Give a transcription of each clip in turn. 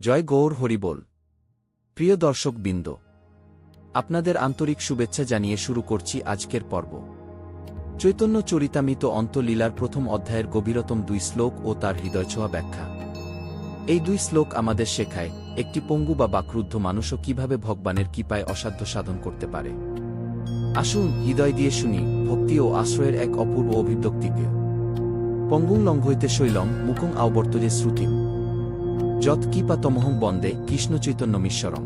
জয় গৌর হরিবোল প্রিয় দর্শক বৃন্দ, আপনাদের আন্তরিক শুভেচ্ছা জানিয়ে শুরু করছি আজকের পর্ব। চৈতন্য চরিতামিত অন্তলীলার প্রথম অধ্যায়ের গভীরতম দুই শ্লোক ও তার হৃদয়ছোয়া ব্যাখ্যা। এই দুই শ্লোক আমাদের শেখায় একটি পঙ্গু বা বাক্রুদ্ধ মানুষও কীভাবে ভগবানের কৃপায় অসাধ্য সাধন করতে পারে। আসুন হৃদয় দিয়ে শুনি ভক্তি ও আশ্রয়ের এক অপূর্ব অভিব্যক্তিকে। পঙ্গুং লঙ্ঘইতে শৈলং মুকুং আবর্তরে শ্রুতিম যৎ কৃপাতমহং বন্দে কৃষ্ণ চৈতন্য মিশ্বরম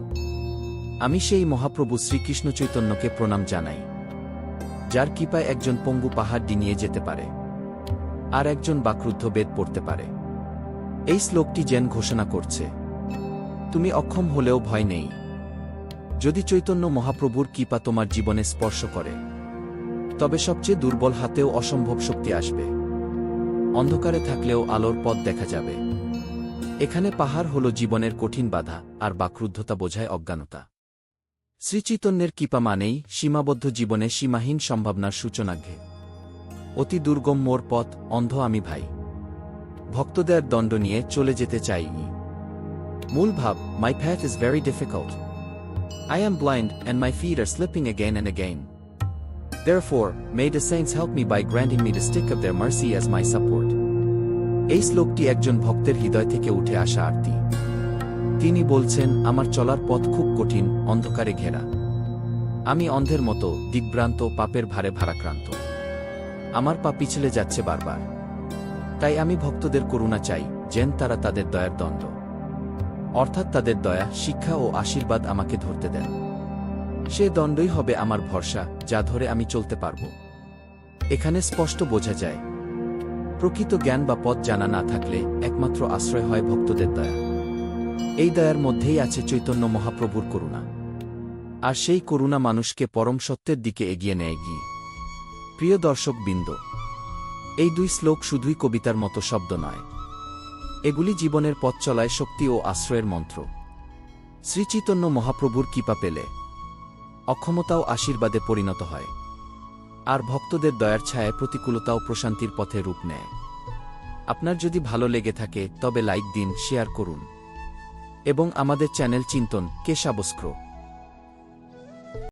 আমি সেই মহাপ্রভু শ্রীকৃষ্ণ চৈতন্যকে প্রণাম জানাই, যার কৃপায় একজন পঙ্গু পাহাড় ডিঙিয়ে যেতে পারে, আর একজন বাক্রুদ্ধ বেদ পড়তে পারে। এই শ্লোকটি জেন ঘোষণা করছে, তুমি অক্ষম হলেও ভয় নেই। যদি চৈতন্য মহাপ্রভুর কৃপা তোমার জীবনে স্পর্শ করে, তবে সবচেয়ে দুর্বল হাতেও অসম্ভব শক্তি আসবে। অন্ধকারে থাকলেও আলোর পথ দেখা যাবে। এখানে পাহাড় হল জীবনের কঠিন বাধা আর বাক্রুদ্ধতা বোঝায় অজ্ঞানতা। শ্রীচৈতন্যের কৃপা মানেই সীমাবদ্ধ জীবনে সীমাহীন সম্ভাবনার সূচনাঘে অতি দুর্গম মোর পথ অন্ধ আমি ভাই। ভক্তদের দণ্ড নিয়ে চলে যেতে চাই মূল ভাব my path is very difficult I am blind, and my feet are slipping again and again. Therefore, may the saints help me by granting me the stick of their mercy as my support. এই শ্লোকটি একজন ভক্তের হৃদয় থেকে উঠে আসা আরতি। তিনি বলছেন, আমার চলার পথ খুব কঠিন, অন্ধকারে ঘেরা। আমি অন্ধের মতো দিগ্ভ্রান্ত পাপের ভারে ভারাক্রান্ত। আমার পা পিছলে যাচ্ছে বারবার। তাই আমি ভক্তদের করুণা চাই, যেন তারা তাদের দয়ার দণ্ড অর্থাৎ তাদের দয়া, শিক্ষা ও আশীর্বাদ আমাকে ধরতে দেন। সে দণ্ডই হবে আমার ভরসা, যা ধরে আমি চলতে পারব। এখানে স্পষ্ট বোঝা যায় প্রকৃত জ্ঞান বা পথ জানা না থাকলে একমাত্র আশ্রয় হয় ভক্তদের দয়া। এই দয়ার মধ্যেই আছে চৈতন্য মহাপ্রভুর করুণা। আর সেই করুণা মানুষকে পরম সত্যের দিকে এগিয়ে নেয় গিয়ে প্রিয় দর্শক বৃন্দ এই দুই শ্লোক শুধুই কবিতার মতো শব্দ নয়। এগুলি জীবনের পথ চলায় শক্তি ও আশ্রয়ের মন্ত্র। শ্রীচৈতন্য মহাপ্রভুর কৃপা পেলে অক্ষমতাও আশীর্বাদে পরিণত হয়। আর ভক্তদের দয়ার ছায়ায় ও প্রশান্তির পথে রূপ নেয়। আপনার যদি ভালো লেগে থাকে, তবে লাইক দিন, শেয়ার করুন। এবং আমাদের চ্যানেল চিন্তন কে সাবস্ক্র